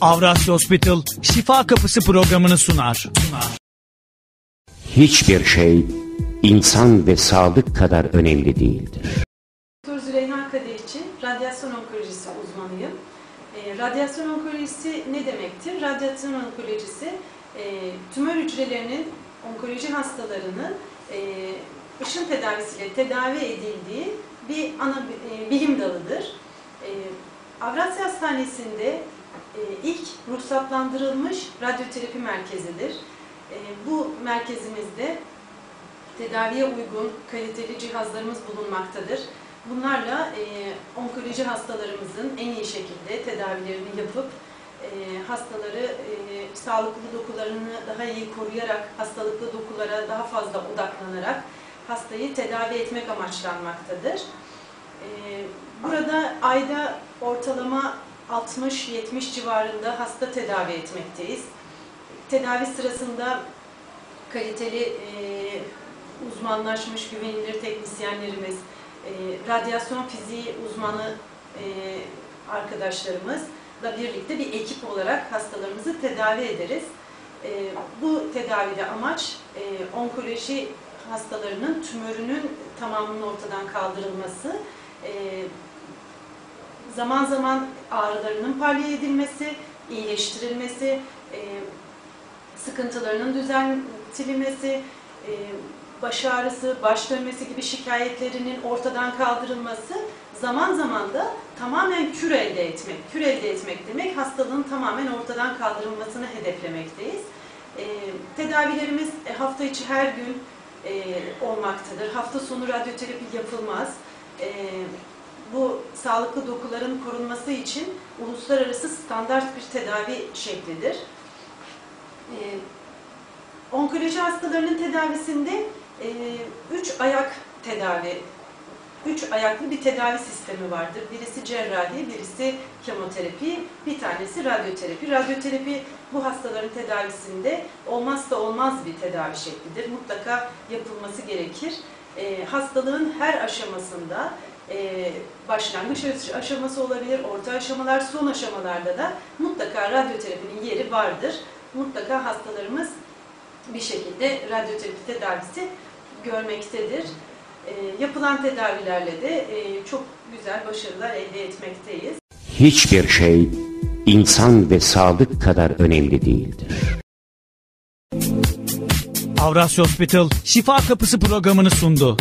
Avrasya Hospital Şifa Kapısı programını sunar. Hiçbir şey insan ve sağlık kadar önemli değildir. Doktor Züleyha Kadirci, radyasyon onkolojisi uzmanıyım. E, radyasyon onkolojisi ne demektir? Radyasyon onkolojisi e, tümör hücrelerinin onkoloji hastalarının e, ışın tedavisiyle tedavi edildiği bir ana e, bilim dalıdır. Avrasya Hastanesi'nde e, ilk ruhsatlandırılmış radyoterapi merkezidir. E, bu merkezimizde tedaviye uygun kaliteli cihazlarımız bulunmaktadır. Bunlarla e, onkoloji hastalarımızın en iyi şekilde tedavilerini yapıp e, hastaları sağlıklı dokularını daha iyi koruyarak, hastalıklı dokulara daha fazla odaklanarak hastayı tedavi etmek amaçlanmaktadır. E, burada ayda ortalama 60-70 civarında hasta tedavi etmekteyiz. Tedavi sırasında kaliteli e, uzmanlaşmış güvenilir teknisyenlerimiz, e, radyasyon fiziği uzmanı e, arkadaşlarımızla birlikte bir ekip olarak hastalarımızı tedavi ederiz. Bu tedavide amaç onkoloji hastalarının tümörünün tamamının ortadan kaldırılması, e, zaman zaman ağrılarının palliye edilmesi, iyileştirilmesi, e, sıkıntılarının düzeltilmesi, e, baş ağrısı, baş dönmesi gibi şikayetlerinin ortadan kaldırılması, zaman zaman da tamamen kür elde etmek. Kür elde etmek demek hastalığın tamamen ortadan kaldırılmasını hedeflemekteyiz. E, tedavilerimiz e, hafta içi her gün e, olmaktadır. Hafta sonu radyoterapi yapılmaz. E, bu sağlıklı dokuların korunması için uluslararası standart bir tedavi şeklidir. E, onkoloji hastalarının tedavisinde e, üç ayak tedavi, üç ayaklı bir tedavi sistemi vardır. Birisi cerrahi, birisi kemoterapi, bir tanesi radyoterapi. Radyoterapi bu hastaların tedavisinde olmazsa olmaz bir tedavi şeklidir. Mutlaka yapılması gerekir. E, hastalığın her aşamasında e, başlangıç aşaması olabilir, orta aşamalar, son aşamalarda da mutlaka radyoterapinin yeri vardır. Mutlaka hastalarımız bir şekilde radyoterapi tedavisi görmektedir. E, yapılan tedavilerle de e, çok güzel başarılar elde etmekteyiz. Hiçbir şey insan ve sağlık kadar önemli değildir. Avrasya Hospital Şifa Kapısı programını sundu.